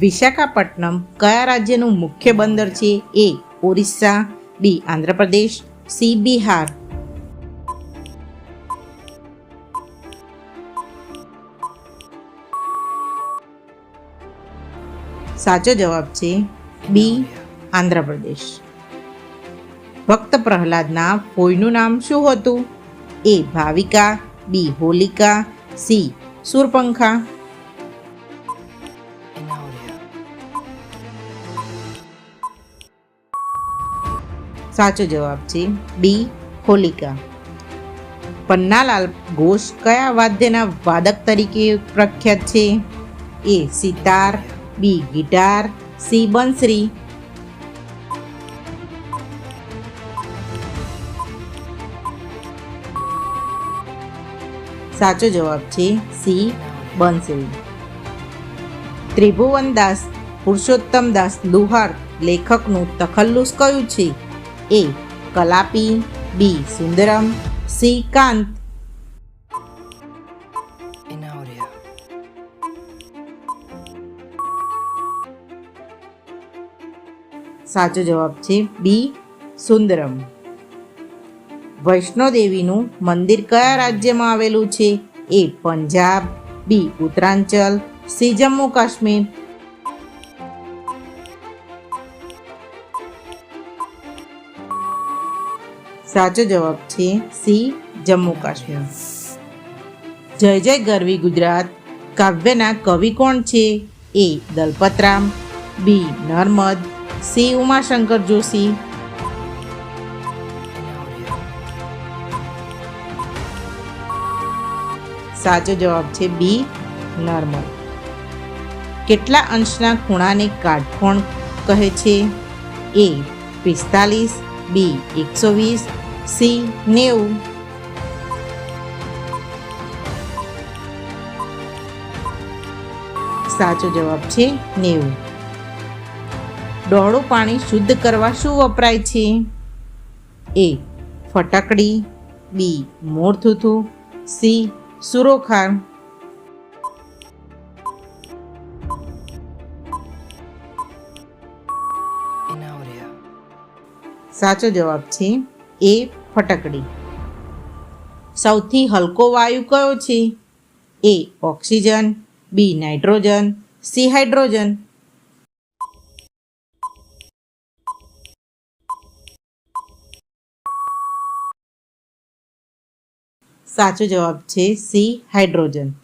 વિશાખાપટ્ટનમ કયા રાજ્યનું મુખ્ય બંદર છે? A, Orissa, B, Andhra Pradesh, C, Bihar. સાચો જવાબ છે બી, આંધ્રપ્રદેશ. ભક્ત પ્રહલાદના ફોઈનું નામ શું હતું? A, Bhavika, B, Holika, C, Surpankha સાચો જવાબ છે બી, હોલિકા. પન્નાલાલ ઘોષ કયા વાદ્યના વાદક તરીકે પ્રખ્યાત છે? A, sitar, B, guitar, C, bansuri. સાચો જવાબ છે સી, બંસરી. ત્રિભુવનદાસ પુરુષોત્તમદાસ લુહાર લેખકનું તખલ્લુસ કયું છે? A Kalapi B Sundaram C Kant. સાચો જવાબ છે બી સુંદરમ. વૈષ્ણોદેવીનું મંદિર કયા રાજ્યમાં આવેલું છે? A Punjab B Uttaranchal C Jammu Kashmir. સાચો જવાબ છે સી, જમ્મુ કાશ્મીર. જય જય ગરવી ગુજરાત. કાવ્યના કવિ કોણ છે? A, Dalpatram. B, Narmad. C, Umashankar Joshi. સાચો જવાબ છે બી, નર્મદ. કેટલા અંશના ખૂણાને કાટકોણ કહે છે? એ, પિસ્તાલીસ બી એકસો વીસ. સી નેવું. સાચો જવાબ છે નેવું. ડોળું પાણી શુદ્ધ કરવા શું વપરાય છે? એ ફટાકડી. બી મોરથૂથું સી સુરોખાર સાચો જવાબ છે એ ફટકડી. સૌથી હલકો વાયુ કયો છે? A oxygen, B nitrogen, C hydrogen. સાચો જવાબ છે સી હાઇડ્રોજન.